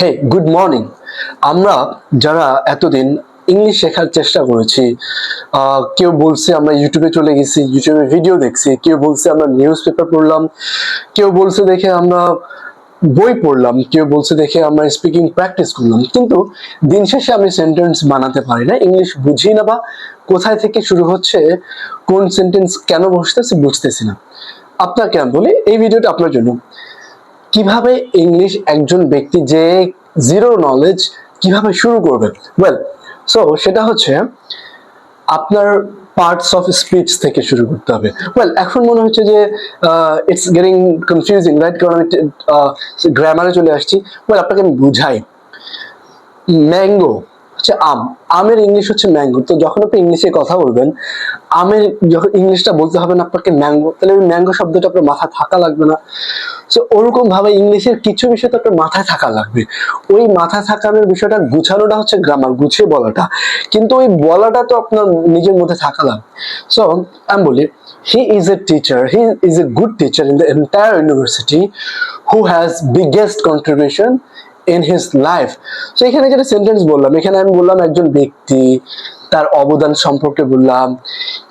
হে good morning আমরা যারা এতদিন ইংলিশ শেখার চেষ্টা করেছি কেউ বলছে আমরা ইউটিউবে চলে গেছি ইউটিউবে ভিডিও দেখছি, কেউ বলছে আমরা নিউজ পেপার পড়লাম, কেউ বলছে দেখে আমরা বই পড়লাম, কেউ বলছে দেখে আমরা স্পিকিং প্র্যাকটিস করলাম। কিন্তু দিন শেষে আমি সেন্টেন্স বানাতে পারি না ইংলিশ বুঝি না বা কোথায় থেকে শুরু হচ্ছে, কোন সেন্টেন্স কেন বসতেছে বুঝতেছি না। আপনাকে আমি বলি, এই ভিডিওটা আপনার জন্য। কীভাবে ইংলিশ একজন ব্যক্তি যে জিরো নলেজ কীভাবে শুরু করবে ওয়েল সো সেটা হচ্ছে আপনার পার্টস অফ স্পিচ থেকে শুরু করতে হবে। ওয়েল এখন মনে হচ্ছে যে ইটস গেটিং কনফিউজিং রাইট কারণ আমি গ্রামারে চলে আসছি। ওয়েল আপনাকে আমি বুঝাই। ম্যাঙ্গো হচ্ছে আম। আমের ইংলিশ হচ্ছে ম্যাঙ্গো তো যখন আপনি ইংলিশে কথা বলবেন, আমের যখন ইংলিশটা বলতে হবে না, আপনাকে ম্যাঙ্গো তাহলে ওই ম্যাঙ্গো শব্দটা আপনার মাথায় থাকা লাগবে না। তো ওরকম ভাবে ইংলিশের কিছু বিষয় তো আপনার মাথায় থাকা লাগবে। ওই মাথায় থাকানোর বিষয়টা গুছানোটা হচ্ছে গ্রামার গুছিয়ে বলাটা। কিন্তু ওই বলাটা তো আপনার নিজের মধ্যে থাকা লাগবে। সো আমি বলি he is a teacher he is a good teacher in the entire university who has biggest contribution in his life তো এখানে যেটা সেন্টেন্স বললাম, এখানে আমি বললাম একজন ব্যক্তি তার অবদান সম্পর্কে বললাম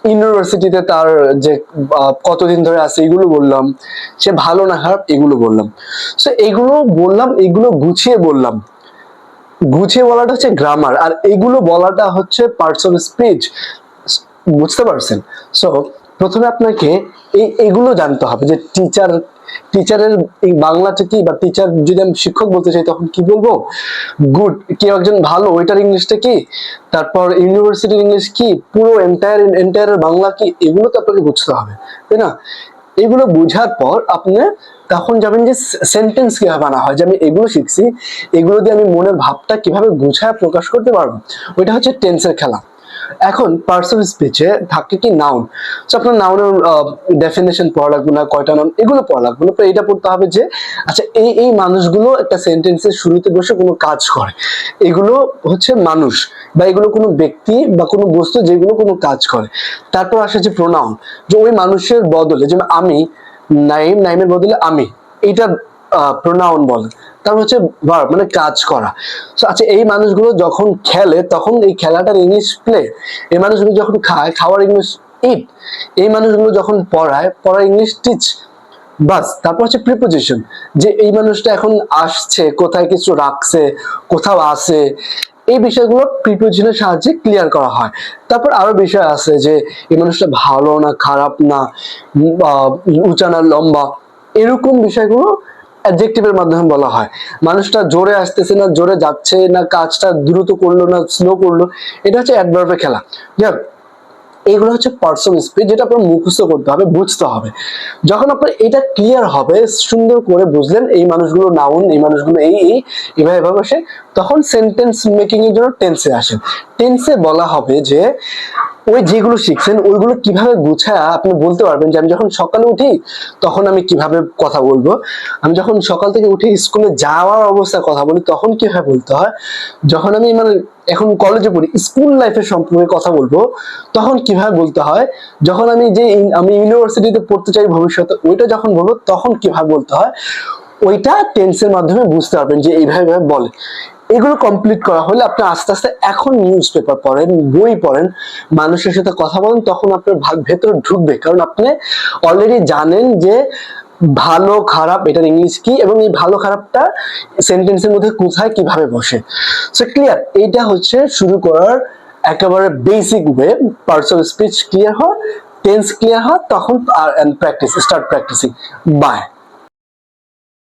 ইউনিভার্সিটিতে তার যে কতদিন ধরে আছে এগুলো বললাম, সে ভালো না খারাপ এগুলো বললাম। সো এগুলো বললাম, এগুলো গুছিয়ে বললাম। গুছিয়ে বলাটা হচ্ছে গ্রামার আর এগুলো বলাটা হচ্ছে পার্টস অফ স্পিচ বুঝতে পারছেন? সো প্রথমে আপনাকে এই, এগুলো জানতে হবে যে টিচার টিচারের বাংলাটা কি বা টিচার যদি আমি শিক্ষক বলতে চাই, তখন কি বলব? গুড কেউ একজন ভালো ওইটার ইংলিশটা কি? তারপর ইউনিভার্সিটির ইংলিশ কি? পুরো এন্টায়ার এন্টায়ার বাংলা কি? এগুলো তো আপনাকে বুঝতে হবে, তাই না? এগুলো বোঝার পর আপনি তখন যাবেন যে সেন্টেন্স কীভাবে বানা হয়, যে আমি এগুলো শিখছি, এগুলো দিয়ে আমি মনের ভাবটা কীভাবে গুছায় প্রকাশ করতে পারব? ওইটা হচ্ছে টেন্সের খেলা। এখন পার্টস অফ স্পিচে থাকে কি নাউন তো আপনার নাউনের ডেফিনেশন পড়া লাগবে না, কয়টা নাউন এগুলো পড়া লাগবে না। তো এটা পড়তে হবে যে আচ্ছা এই এই মানুষগুলো একটা সেন্টেন্সের শুরুতে বসে কোনো কাজ করে। এগুলো হচ্ছে মানুষ বা এগুলো কোনো ব্যক্তি বা কোনো বস্তু যেগুলো কোনো কাজ করে। তারপর আসে যে প্রোনাউন যে ওই মানুষের বদলে, যেমন আমি নাইম নাইমের বদলে আমি এটা প্রোনাউন বলে। তারপর হচ্ছে ভার্ব মানে কাজ করা। So, আচ্ছা এই মানুষগুলো যখন খেলে তখন এই খেলাটার ইংলিশ প্লে এই মানুষগুলো যখন খায় খাওয়ার ইংলিশ ইট এই মানুষগুলো যখন পড়ায় পড়ার ইংলিশ টিচ বাস তারপর হচ্ছে প্রিপোজিশন যে এই মানুষটা এখন আসছে কোথায় কিছু রাখছে কোথাও আছে এই বিষয়গুলো প্রিপোজিশনের সাহায্যে ক্লিয়ার করা হয়। তারপর আরও বিষয় আছে যে এই মানুষটা ভালো না খারাপ না উঁচা না লম্বা এরকম বিষয়গুলো অ্যাডজেক্টিভের মাধ্যমে বলা হয়। মানুষটা জোরে আসতেছে না, জোরে যাচ্ছে না, কাজটা দ্রুত করল না স্লো করল, এটা হচ্ছে অ্যাডভার্বের খেলা। যাক এইগুলো হচ্ছে পার্সন স্পিচ যেটা আপনার মুখস্থ করতে হবে, বুঝতে হবে। যখন আপনার এটা ক্লিয়ার হবে, সুন্দর করে বুঝলেন, এই মানুষগুলো নাউন এই মানুষগুলো এই এই, এভাবে এভাবে আসে, তখন সেন্টেন্স মেকিং এর জন্য টেন্সে আসেন টেন্সে বলা হবে যে ওই যেগুলো শিখছেন, ওইগুলো কীভাবে গুছায় আপনি বলতে পারবেন যে আমি যখন সকালে উঠি, তখন আমি কীভাবে কথা বলব? আমি যখন সকাল থেকে উঠে স্কুলে যাওয়ার অবস্থায় কথা বলি, তখন কীভাবে বলতে হয়? যখন আমি মানে এখন কলেজে পড়ি স্কুল লাইফের সম্পর্কে কথা বলব, তখন কীভাবে বলতে হয়? যখন আমি যে আমি ইউনিভার্সিটিতে পড়তে চাই ভবিষ্যতে, ওইটা যখন বলব, তখন কীভাবে বলতে হয়? ওইটা টেন্সের মাধ্যমে বুঝতে পারবেন যে এইভাবে বলে। এগুলো কমপ্লিট করা হলে আপনি আস্তে আস্তে এখন নিউজ পেপার পড়েন, বই পড়েন, মানুষের সাথে কথা বলেন, তখন আপনার ভেতরে ঢুকবে। কারণ আপনি অলরেডি জানেন যে ভালো, খারাপ, এটার ইংলিশ কি এবং এই ভালো, খারাপটা সেন্টেন্সের মধ্যে কোথায়, কীভাবে বসে। সো ক্লিয়ার এইটা হচ্ছে শুরু করার একেবারে basic way parts of speech clear হয় টেন্স ক্লিয়ার হয় তখন আর প্র্যাকটিস স্টার্ট প্র্যাকটিসিং বাই